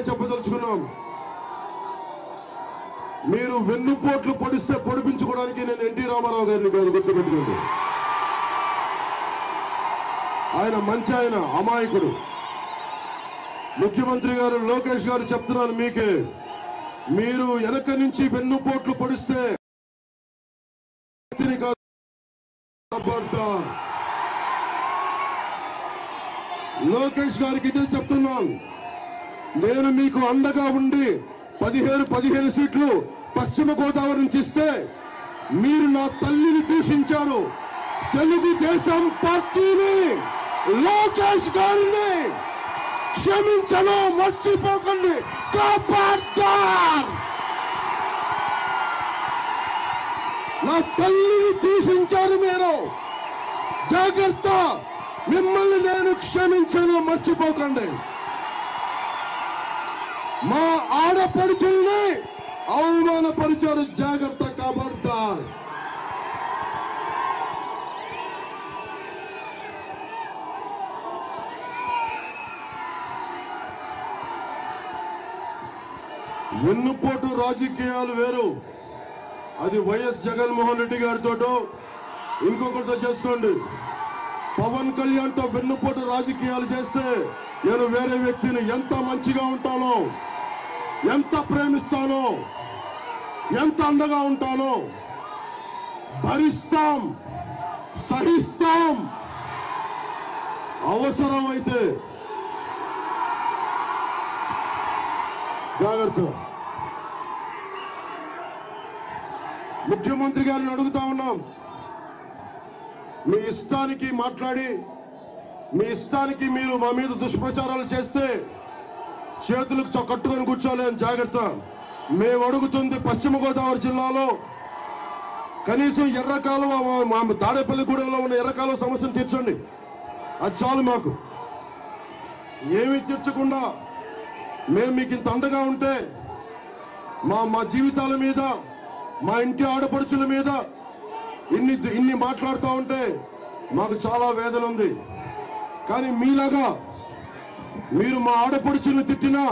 ఒకటే చెప్పదలుచుకున్నాం. మీరు వెన్నుపోట్లు పొడిస్తే పొడిపించుకోవడానికి నేను ఎన్టీ రామారావు గారిని కాదు గుర్తుపెట్టుకోండి. ఆయన మంచి ఆయన అమాయకుడు. ముఖ్యమంత్రి గారు లోకేష్ గారు చెప్తున్నాను మీకే. మీరు వెనక నుంచి వెన్నుపోట్లు పొడిస్తే లోకేష్ గారికి ఇదే చెప్తున్నాను. నేను మీకు అండగా ఉండి పదిహేను పదిహేను సీట్లు పశ్చిమ గోదావరి నుంచి ఇస్తే మీరు నా తల్లిని దూషించారు. తెలుగుదేశం పార్టీని లోకేష్ గారిని క్షమించను మర్చిపోకండి. కాపాడతార్. నా తల్లిని దూషించారు మీరు. జాగ్రత్త. మిమ్మల్ని నేను క్షమించను మర్చిపోకండి. మా ఆడపడుచుల్ని అవమానపరిచారు. జాగ్రత్త కాపాడుతారు. వెన్నుపోటు రాజకీయాలు వేరు. అది వైఎస్ జగన్మోహన్ రెడ్డి గారితోటో ఇంకొకరితో చేసుకోండి. పవన్ కళ్యాణ్తో వెన్నుపోటు రాజకీయాలు చేస్తే నేను వేరే వ్యక్తిని ఎంత మంచిగా ఉంటానో ఎంత ప్రేమిస్తానో ఎంత అండగా ఉంటానో భరిస్తాం సహిస్తాం. అవసరమైతే జాగ్రత్త. ముఖ్యమంత్రి గారిని అడుగుతా ఉన్నాం. మీ ఇష్టానికి మాట్లాడి మీ ఇష్టానికి మీరు మా మీద దుష్ప్రచారాలు చేస్తే చేతులకు కట్టుకొని కూర్చోలేని జాగ్రత్త. మేము అడుగుతుంది పశ్చిమ గోదావరి జిల్లాలో కనీసం ఎర్రకాలం మా- తాడేపల్లిగూడెంలో ఉన్న ఎర్రకాలం సమస్యను తీర్చండి. అది చాలు మాకు. ఏమీ తీర్చకుండా మేము మీకు ఇంత అండగా ఉంటే మా మా జీవితాల మీద మా ఇంటి ఆడపడుచుల మీద ఇన్ని ఇన్ని మాట్లాడుతూ ఉంటే మాకు చాలా వేదన ఉంది. కానీ మీలాగా మీరు మా ఆడపడుచులు తిట్టినా